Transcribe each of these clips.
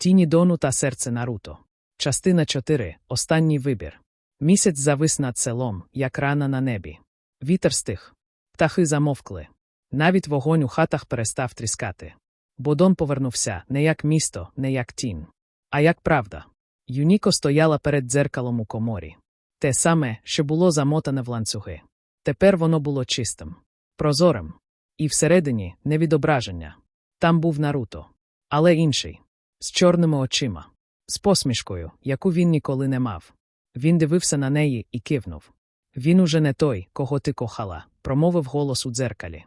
Тіні Дону та серце Наруто. Частина 4. Останній вибір. Місяць завис над селом, як рана на небі. Вітер стих. Птахи замовкли. Навіть вогонь у хатах перестав тріскати. Бо Дон повернувся не як місто, не як тінь, а як правда. Юніко стояла перед дзеркалом у коморі. Те саме, що було замотане в ланцюги. Тепер воно було чистим, прозорим. І всередині не відображення. Там був Наруто. Але інший, з чорними очима, з посмішкою, яку він ніколи не мав. Він дивився на неї і кивнув. Він уже не той, кого ти кохала, промовив голос у дзеркалі.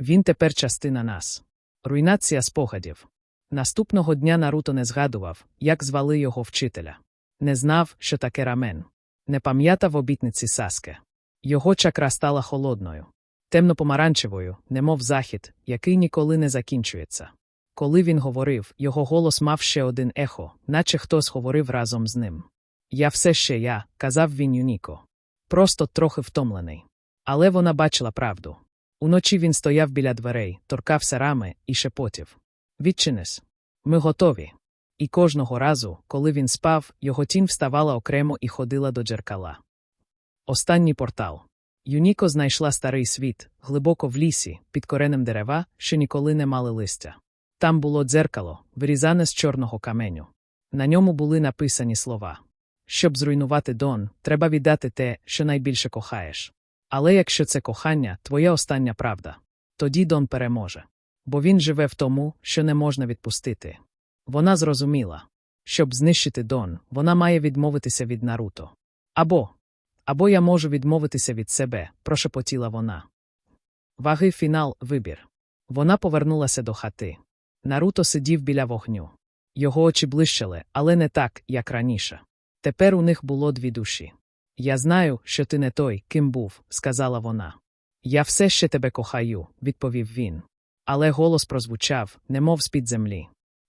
Він тепер частина нас. Руйнація спогадів. Наступного дня Наруто не згадував, як звали його вчителя. Не знав, що таке рамен. Не пам'ятав обітниці Саске. Його чакра стала холодною, темно-помаранчевою, немов захід, який ніколи не закінчується. Коли він говорив, його голос мав ще один ехо, наче хтось говорив разом з ним. Я все ще я, казав він Юніко. Просто трохи втомлений. Але вона бачила правду. Уночі він стояв біля дверей, торкався рами і шепотів. Відчинись. Ми готові. І кожного разу, коли він спав, його тінь вставала окремо і ходила до джеркала. Останній портал. Юніко знайшла старий світ, глибоко в лісі, під коренем дерева, що ніколи не мали листя. Там було дзеркало, вирізане з чорного каменю. На ньому були написані слова. Щоб зруйнувати Дон, треба віддати те, що найбільше кохаєш. Але якщо це кохання, твоя остання правда, тоді Дон переможе. Бо він живе в тому, що не можна відпустити. Вона зрозуміла. Щоб знищити Дон, вона має відмовитися від Наруто. Або, або я можу відмовитися від себе, прошепотіла вона. Ваги фінал вибір. Вона повернулася до хати. Наруто сидів біля вогню. Його очі блищали, але не так, як раніше. Тепер у них було дві душі. Я знаю, що ти не той, ким був, сказала вона. Я все ще тебе кохаю, відповів він. Але голос прозвучав, немов з-під землі.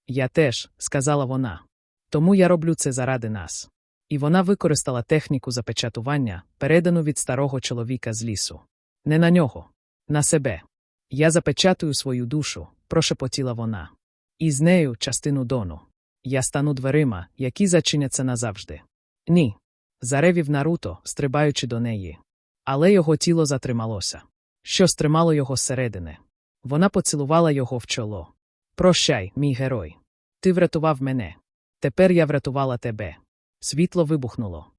Я теж, сказала вона. Тому я роблю це заради нас. І вона використала техніку запечатування, передану від старого чоловіка з лісу. Не на нього, на себе. Я запечатую свою душу, прошепотіла вона. І з нею частину дону. Я стану дверима, які зачиняться назавжди. Ні. Заревів Наруто, стрибаючи до неї. Але його тіло затрималося. Що стримало його зсередини. Вона поцілувала його в чоло. Прощай, мій герой. Ти врятував мене. Тепер я врятувала тебе. Світло вибухнуло.